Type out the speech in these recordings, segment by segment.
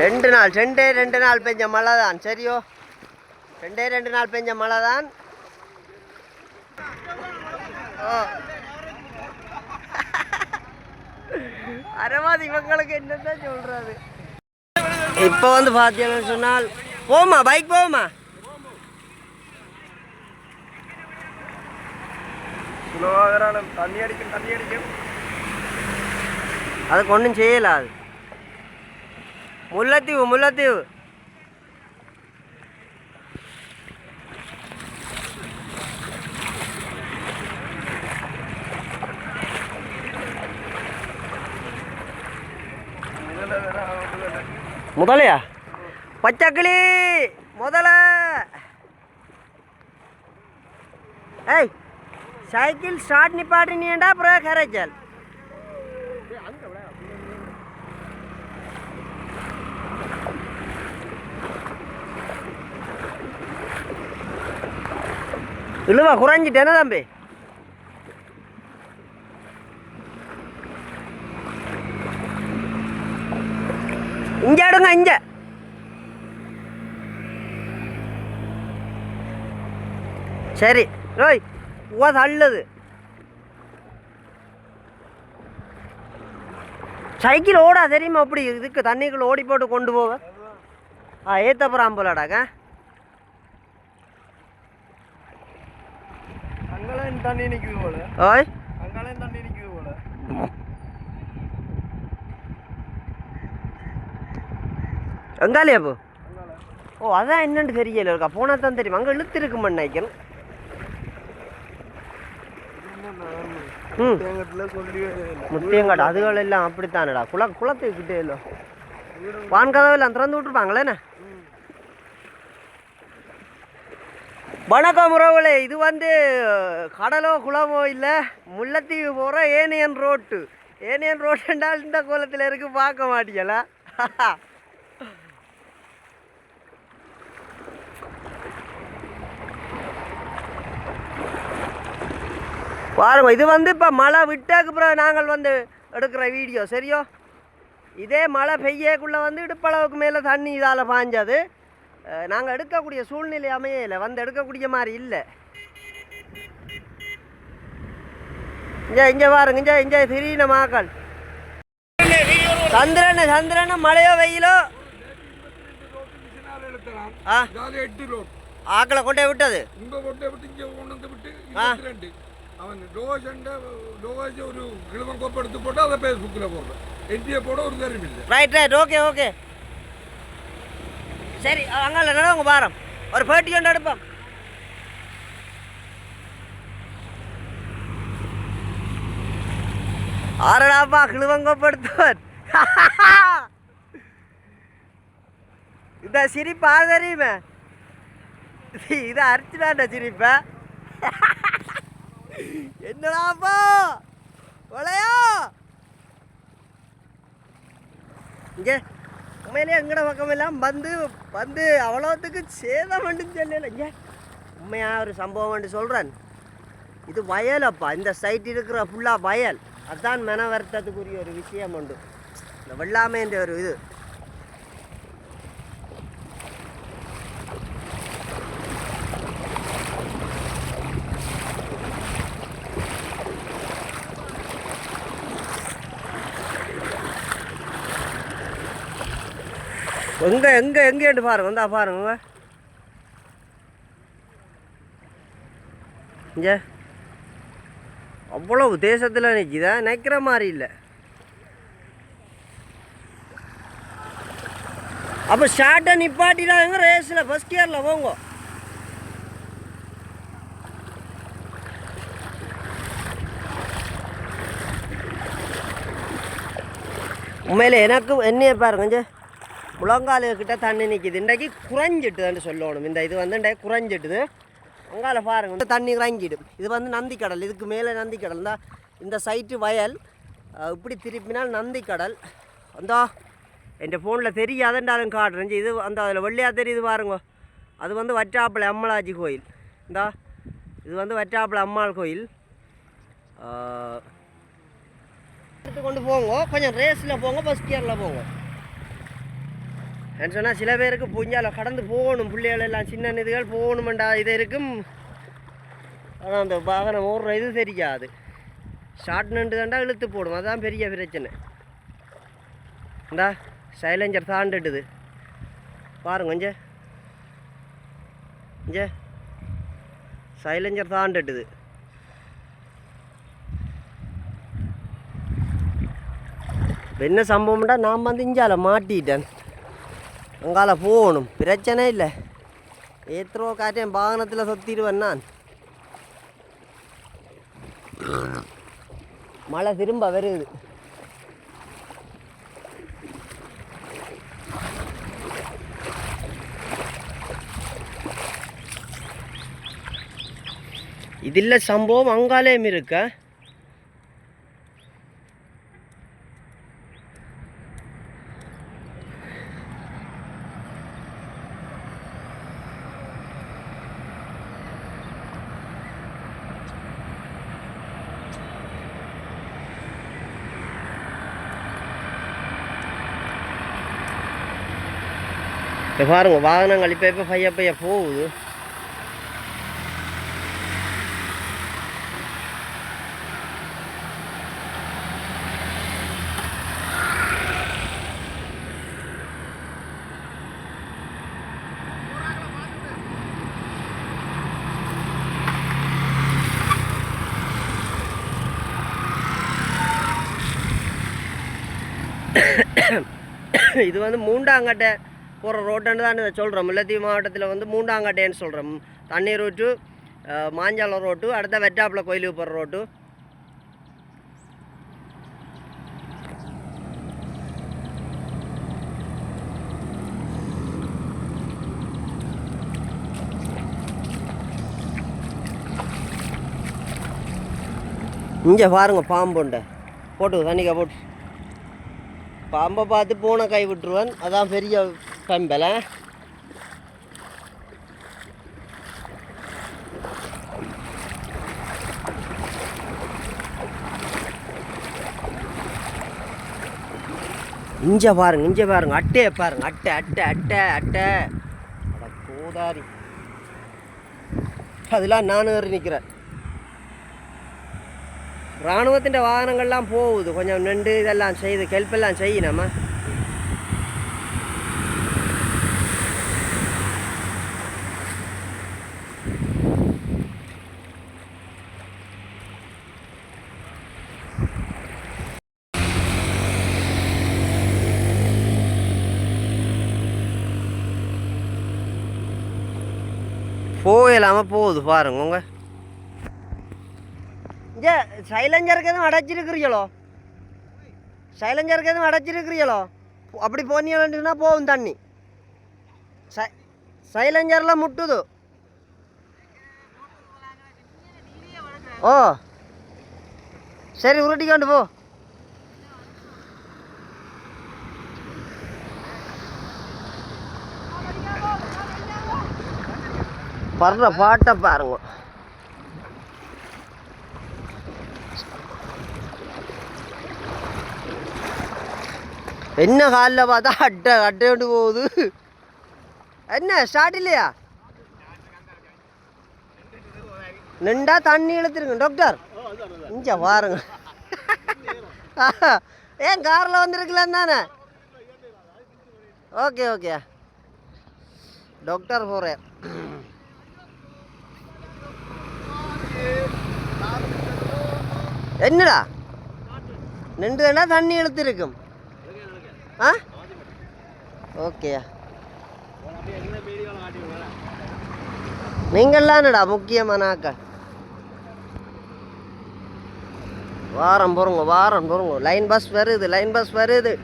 ரெண்டு நாள் ரெண்டே ரெண்டு நாள் பெஞ்ச மழை தான் சரியோ? ரெண்டே ரெண்டு நாள் பெஞ்ச மழை தான் அரவாதி இவங்களுக்கு என்னதான் சொல்றது? இப்போ வந்து பார்த்தீங்கன்னு சொன்னால் போமா பைக் போமா தண்ணி அடிக்கும் தண்ணி அடிக்கும். அதுக்கு ஒன்றும் செய்யல அது. முல்லைத்தீவு முல்லைத்தீவு. முதலையா? பச்சைக்கிளி முதல. ஏய் சைக்கிள் ஸ்டார்ட் நிப்பாட்டினியண்டா அப்புறம் கரைச்சல். இழுவா குறைஞ்சிட்டேன தம்பி? இங்கே எடுங்க இங்கே. சரி ரோய் உவா தள்ளுது. சைக்கிள் ஓடா தெரியுமா? அப்படி இதுக்கு தண்ணிக்குள்ளே ஓடி போட்டு கொண்டு போவேன் ஆ ஏத்தப்புறம் போலாடாங்க தண்ணி நிக்குது போல. ஓய். அங்கெல்லாம் தண்ணி நிக்குது போல. எங்காலியா போ. ஓ அதான் என்னன்னு தெரியல இருக்கா? போனா தான் தெரியும். அங்கே இழுத்து இருக்குமா நினைக்கிறேன் முத்தியங்காடு அதுகள் எல்லாம் அப்படித்தானடா? குள குளத்துக்கிட்டே இல்லை. வான் கதவு எல்லாம் திறந்து விட்டுருப்பாங்களேண்ணே வணக்கம் உறவுகளே இது வந்து கடலோ குளமோ இல்லை முல்லைத்தீவு போகிற ஏனியன் ரோட்டு. ஏனியன் ரோட் என்றால் இந்த கோலத்தில் இருக்கு பார்க்க மாட்டீங்களா? பாருங்க இது வந்து இப்போ மழை விட்டதுக்கு பிறகு நாங்கள் வந்து எடுக்கிற வீடியோ சரியோ? இதே மழை பெய்யக்குள்ளே வந்து இடுப்பளவுக்கு மேலே தண்ணி இதால் பாஞ்சது. நாங்கள் எடுக்கக்கூடிய சூழ்நிலை அமையல வந்து எடுக்கக்கூடிய மாதிரி இல்லை. இங்கே இங்கே பாருங்க இங்கே இங்கே திரியின மாக்கள் சந்திரன் சந்திரன் மழையோ வெயிலோ? எட்டு ஆக்களை கொண்டே விட்டது. கொண்டே விட்டு கொண்டு வந்து விட்டு ரெண்டு அவன் லோகசண்ட டோஜ் ஒரு கிழமை கோப்பை எடுத்து போட்டு அதை ஃபேஸ்புக்கில் போடுறேன் என்டிஏ போட ஒரு காரியம் இல்லை ரைட் ரைட் ஓகே ஓகே சரி அங்கே நடவங்க பாரம்? ஒரு பேட்டி கொண்டு எடுப்போம் ஆரடாப்பா கிழுவங்கப்படுத்துவன் இந்த சிரிப்பா தெரியுமே? இது அரிச்சுடாண்ட சிரிப்ப? என்னடாப்பா வளையா இங்கே. உண்மையிலேயே எங்கட பக்கம் எல்லாம் வந்து வந்து அவ்வளோத்துக்கு சேதம் சொல்லல. இங்கே உண்மையாக ஒரு சம்பவம் வந்து சொல்கிறேன் இது வயலப்பா இந்த சைட் இருக்கிற ஃபுல்லாக வயல். அதுதான் மன வருத்தத்துக்குரிய ஒரு விஷயம் உண்டு. இந்த வெள்ளாமைன்ற ஒரு இது. எங்கே எங்கே எங்கேட்டு பாருங்க வந்தா பாருங்க இங்கே. அவ்வளோ தேசத்தில் நிற்கிதா நிற்கிற மாதிரி இல்லை. அப்போ ஷார்ட்டை நிப்பாட்டிடாங்க ரேஸில் ஃபஸ்ட் இயரில் போங்க. உண்மையில் எனக்கு என்னைய பாருங்க இங்க கிட்ட தண்ணி நிற்கிது இன்றைக்கு குறைஞ்சிட்டுதுன்னு சொல்லணும். இந்த இது வந்து இன்றைக்கு குறைஞ்சிட்டுது. அங்கால பாருங்க. இந்த தண்ணி இறங்கிடும். இது வந்து நந்திக்கடல். இதுக்கு மேலே நந்திக்கடல். தான் இந்த சைட்டு வயல். இப்படி திருப்பினால் நந்திக்கடல். அந்த என் ஃபோனில் தெரியாதுன்றாலும் காட்டுறேன். இது அந்த அதில் வெள்ளையாக தெரியுது பாருங்க. அது வந்து வற்றாப்பளை அம்மலாஜி கோயில். இந்தா இது வந்து வற்றாப்பளை அம்மாள் கோயில். எடுத்து கொண்டு போங்க. கொஞ்சம் ரேஸில் போங்க பஸ் கியரில் போங்க. ஏன்னு சொன்னால் சில பேருக்கு புஞ்சால கடந்து போகணும். பிள்ளைகள் எல்லாம் சின்ன இதுகள் போகணுமெண்டா இது இருக்கும். ஆனால் அந்த வாகனம் ஓடுற இது தெரியாது. ஷார்ட் நண்டு தாண்டா இழுத்து போடும். அதுதான் பெரிய பிரச்சனை. இந்தா சைலஞ்சர் தாண்டுட்டுது. பாருங்க இஞ்ச இஞ்ச சைலஞ்சர் தாண்டுட்டுது. என்ன சம்பவம்டா? நான் வந்து இஞ்சால மாட்டிட்டேன். அங்கால போகணும் பிரச்சனை இல்லை. ஏத்ரோ காட்டேன் வாகனத்தில் சொத்திடுவேன் நான். மழை திரும்ப வருது. இதில் சம்பவம் அங்காலேயும் இருக்கா? இப்போ பாருங்க வாகனங்கள் இப்போ இப்போ பைய பைய போகுது இது வந்து மூண்டாங்கட்டை போகிற ரோட்டுன்னு தான் இதை சொல்கிறோம். முல்லைத்தீவு மாவட்டத்தில் வந்து மூண்டாங்கட்டேன்னு சொல்கிறோம். தண்ணி ரோட்டு மாஞ்சாலம் ரோட்டு அடுத்த வெட்டாப்பில் கோயிலுக்கு போகிற ரோட்டு. இங்கே பாருங்க பாம்புண்ட. போட்டு தண்ணிக்கா போட்டு. பாம்பை பார்த்து பூனை கை விட்டுருவான். அதான் பெரிய பம்பலை இஞ்ச பாருங்க இஞ்ச பாருங்க அட்டையை பாருங்க அட்டை அட்டை அட்டை அட்டை. அட கோதாரி. அதெல்லாம் நானும் ஏறி நிற்கிறேன் இராணுவத்தின் வாகனங்கள்லாம் போகுது. கொஞ்சம் நின்று இதெல்லாம் செய்து கெல்ப்பெல்லாம் செய்யணுமா? போகுது பாருங்க உங்க. இங்கே சைலஞ்சருக்கு எதுவும் அடைச்சிருக்கிறீங்களோ? சைலஞ்சருக்கு எதுவும் அடைச்சிருக்கிறீங்களோ? அப்படி போனீங்கன்னா போகும் தண்ணி. சை சைலஞ்சர்லாம் முட்டுது. ஓ. சரி உருட்டிக்கொண்டு போ. படுற பாட்டை பாருங்க. என்ன காலில் பார்த்தா அட்டை அட்டை கொண்டு போகுது. என்ன ஸ்டார்ட் இல்லையா? நின்றா தண்ணி இழுத்துருங்க டாக்டர் இஞ்ச பாருங்க. ஏன் காரில் வந்துருக்கலாம் தானே? ஓகே ஓகே டாக்டர் போகிறேன் என்னடா? நின்றுனா தண்ணி இழுத்துருக்கும். ஆ? ஓகே. நீங்கள்லாம் என்னடா முக்கியமான ஆக்கள் வாரம் போகிறோங்க வாரம் போகிறோங்க லைன் பஸ் வருது லைன் பஸ் வருது.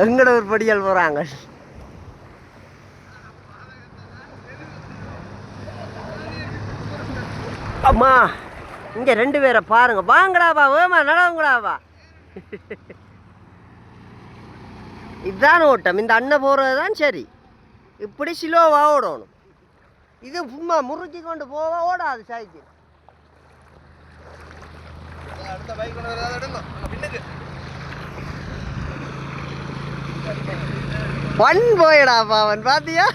எங்கட ஒரு படியால் போகிறாங்க அம்மா இங்கே ரெண்டு பேரை பாருங்க. வாங்கடாவா வேமா நடவுங்கடாவா இதுதான் ஓட்டம். இந்த அண்ணன் போகிறது தான் சரி. இப்படி ஸ்லோவாக ஓடணும். இது சும்மா முறுக்கி கொண்டு போக ஓடாது சைக்கிள். அடுத்த பைக் கொண்டு பின்னுக்கு. ஒன் போயடா பாவன் பாத்தியா?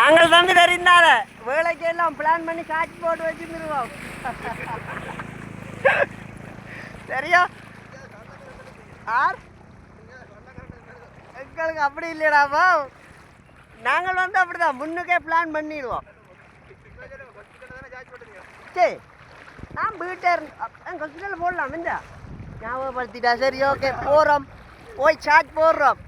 நாங்கள் தம்பி தெரிந்தால. வேலைக்கு எல்லாம் பிளான் பண்ணி காட்சி போட்டு வச்சுருவோம் சரியா ஆர்? எங்களுக்கு அப்படி இல்லையடாப்பா நாங்கள் வந்து அப்படிதான். முன்னுக்கே பிளான் பண்ணிடுவோம். சரி நான் வீட்டை ஹாஸ்பிட்டலில் போடலாம் இந்த ஞாபகப்படுத்திட்டா சரி ஓகே போகிறோம் போய் சார்ஜ் போடுறோம்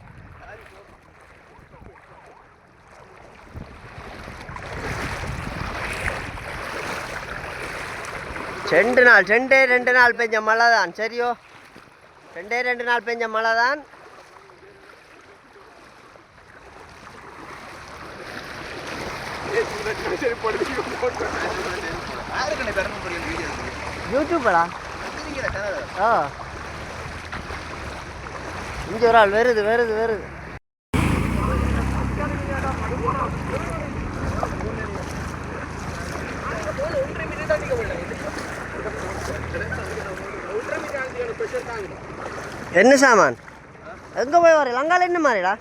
ரெண்டு நாள் ரெண்டே ரெண்டு நாள் பெஞ்ச மழை தான் சரியோ ரெண்டே ரெண்டு நாள் பெஞ்ச மழை தான் வீடியோ யூடியூப்படா சேனல் ஆ. இங்கே ஒரு ஆள் வருது வருது வருது. என்ன சாமான்? எங்கே போய் வர? லங்கால என்ன மாதிரிடா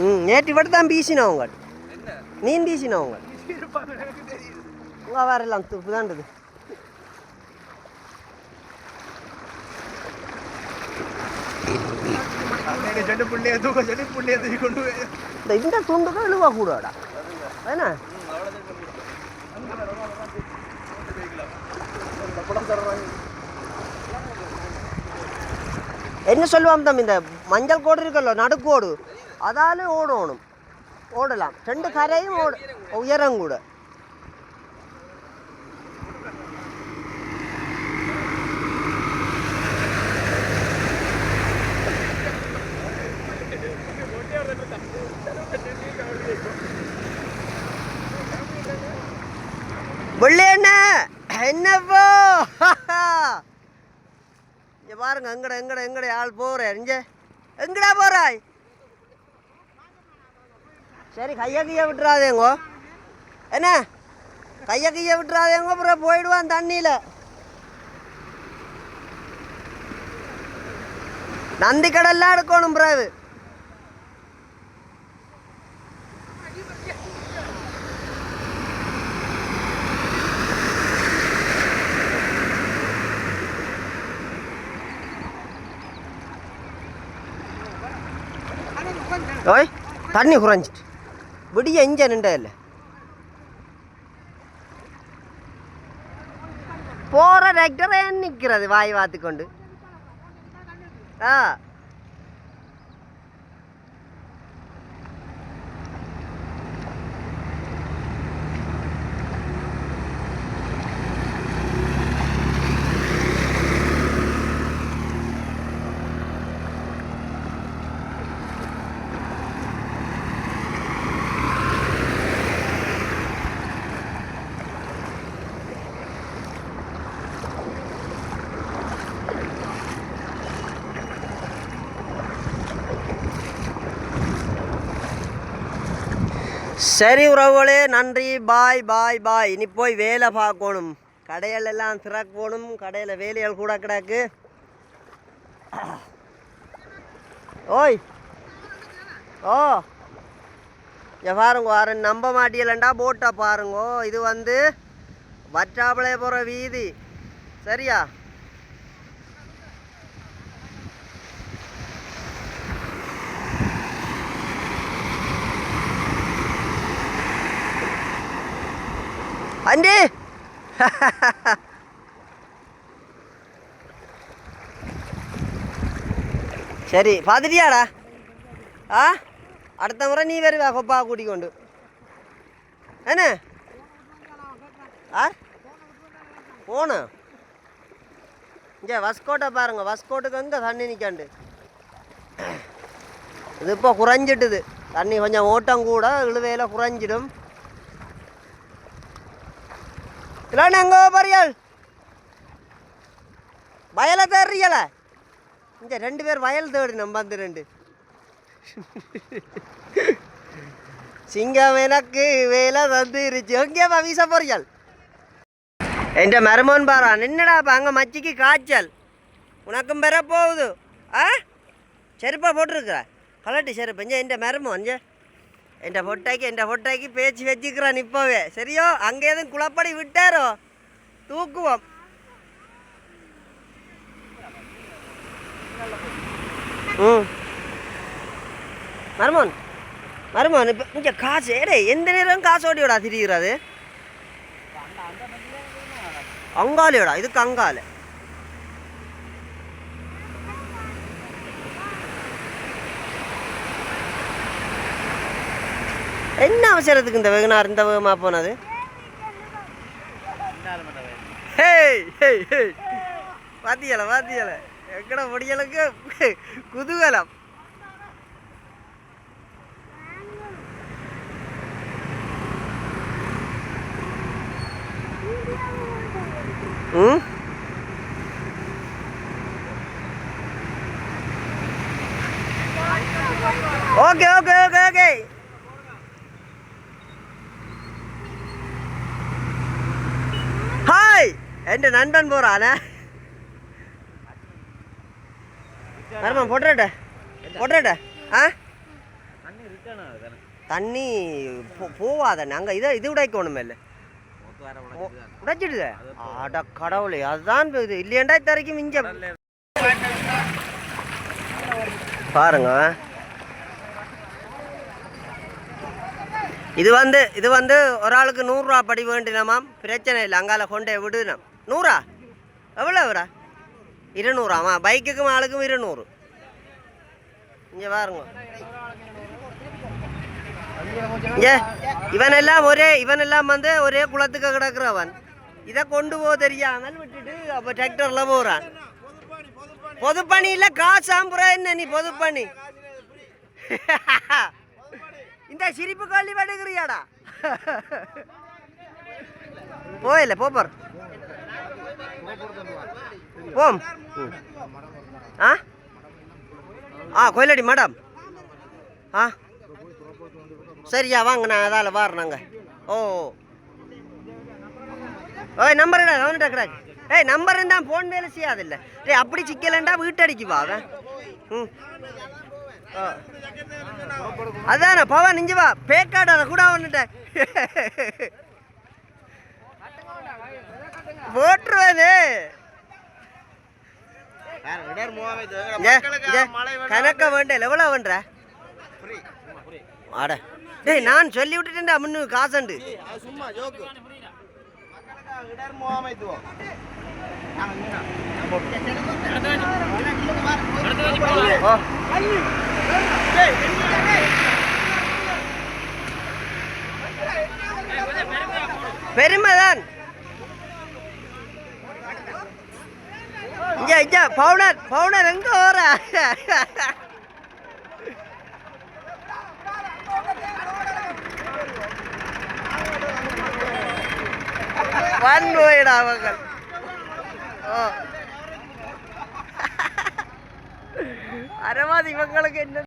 ம் நேற்று விட்டு தான் பீசினா உங்க என்ன நீ உங்க உங்க வரலாம் துப்பு தான்றது இந்த இந்த துண்டு தான் இழுவா கூடாடா என்ன என்ன சொல்லுவான் தம்பி இந்த மஞ்சள் கோடு இருக்கല്ലോ நடுக்கோடு அதால ஓடணும் ஓடலாம். ரெண்டு கரையும் ஓட. உயரம் கூட. வெள்ளையண்ண என்னப்போ? இங்க பாருங்க எங்கட எங்கட எங்கட ஆள் போறேன் இங்க எங்கடா போறாய்? சரி கைய கைய விட்டுறாதேங்கோ. என்ன? கைய கைய விட்டுறாதேங்கோ அப்புறம் போயிடுவான் தண்ணியில். நந்தி கடல்லாம் எடுக்கணும் பிறகு. ஓய் தண்ணி குறைஞ்சிட்டு. விடிய இஞ்ச நின்றதில்ல போகிற ரெக்டரே நிற்கிறது வாய் வாத்து கொண்டு. ஆ. சரி உறவுகளே நன்றி பாய் பாய் பாய். இனி போய் வேலை பார்க்கணும். கடையில் எல்லாம் திறக்கணும். கடையில் வேலைகள் கூட கிடக்கு. ஓய். ஓ. இங்க பாருங்க வார நம்ப மாட்டியலண்டா போட்டை பாருங்க. இது வந்து வற்றாப்பிளை போகிற வீதி. சரியா? ஆண்டி சரி பார்த்துட்டியாடா? ஆ? அடுத்த முறை நீ வருவா கொப்பா கூட்டிக்கொண்டு. என்ன? ஆ? போன. இங்கே வஸ்கோட்டை பாருங்க வஸ்கோட்டுக்கு எங்கே தண்ணி நிற்காண்டு இது இப்போ குறைஞ்சிட்டுது. தண்ணி கொஞ்சம் ஓட்டம் கூட இழுவையில் குறைஞ்சிடும். இல்லைண்ணா எங்கே பாரியல் வயலை தேடுறீங்கள? இங்கே ரெண்டு பேர் வயல் தேடு நம்ம வந்து ரெண்டு. சிங்கம் எனக்கு வேலை தந்துருச்சு. ஓகேப்பா வீச போறீங்கள் என்ற மருமோன் பாரா நின்னடாப்பா அங்கே மச்சிக்கு காய்ச்சல். உனக்கும் பெற போகுது ஆ? செருப்பா போட்டிருக்கிற? கலட்டி செருப்பு. இங்கே என்ற மருமோன் இங்கே. என்ற பொட்டைக்கு என்ற பொட்டாக்கி பேச்சு வச்சுக்கிறான் இப்போவே. சரியோ? அங்கே எதுவும் குளப்படி விட்டாரோ? தூக்குவோம். ம். மருமோன் மருமோன் இப்போ இங்கே காசு ஏடே எந்த நேரம் காசு ஓடியோடா திரிகிறது அங்காலியோடா இதுக்கு அங்கால என்ன அவசரத்துக்கு இந்த வெகுனார் இந்த வேகமா போனது? ஹேய் ஹேய் ஹேய் பாத்தியல பாத்தியல எக்கட முடியலுக்கு? குதூகலம். ம் okay okay okay okay hi போட்டு நண்பன் போகிறானே வருமா பொட்ரட்ட பொட்ரட்ட ஆ? தண்ணி போவாத. நாங்கள் இதை இது உடைக்கணுமே இல்லை. உடைச்சிடுதே? அட கடவுளே அதுதான் இது. இல்லையாண்டா இத்தரைக்கும் மிஞ்ச பாருங்க. இது வந்து இது வந்து ஒரு ஆளுக்கு நூறுரூவா படி வேண்டினமாம். பிரச்சனை இல்லை. அங்கால கொண்டே விடுனோம். நூறா? எவ்வளோ எவ்வளோ இருநூறாமா பைக்குக்கும் ஆளுக்கும் இருநூறு. இங்கே பாருங்க. இங்கே இவனெல்லாம் ஒரே இவனெல்லாம் வந்து ஒரே குளத்துக்கு கிடக்குறவன். இதை கொண்டு போக தெரியாமல் விட்டுட்டு அப்போ டிராக்டரில் போகிறான் பொதுப்பணி இல்லை காசாம்புறம் என்ன நீ பொதுப்பணி? இந்த சிரிப்பு கல்வி படுகிறியாடா போயில போப்பார் ஓம். ஆ? ஆ கொயிலடி மேடம். ஆ. சரியா வாங்க நான் அதால் வாரினாங்க ஓ. ஓய் நம்பர் இடா கவனிட்டா கிடாக்கு ஏய் நம்பர் இருந்தால் ஃபோன் வேலை செய்யாதில்ல. டேய் அப்படி சிக்கலண்டா வீட்டடிக்கு வா அவன். ம். ஆ. அதானே பவன் இஞ்சி பேக்காடாத கூட வந்துட்டேன் போட்டுருவானே. கணக்க வேண்டல எவ்வளோ வேண்ட ஆட டேய் நான் சொல்லி விட்டுட்டேன்டா முன்னு காசண்டு. சும்மா ஜோக்கு பெருமைதான். இங்க இங்க பவுனர் பவுடர் எங்க வன் போயிடா மகள் ஓ அரவாதி இவங்களுக்கு என்ன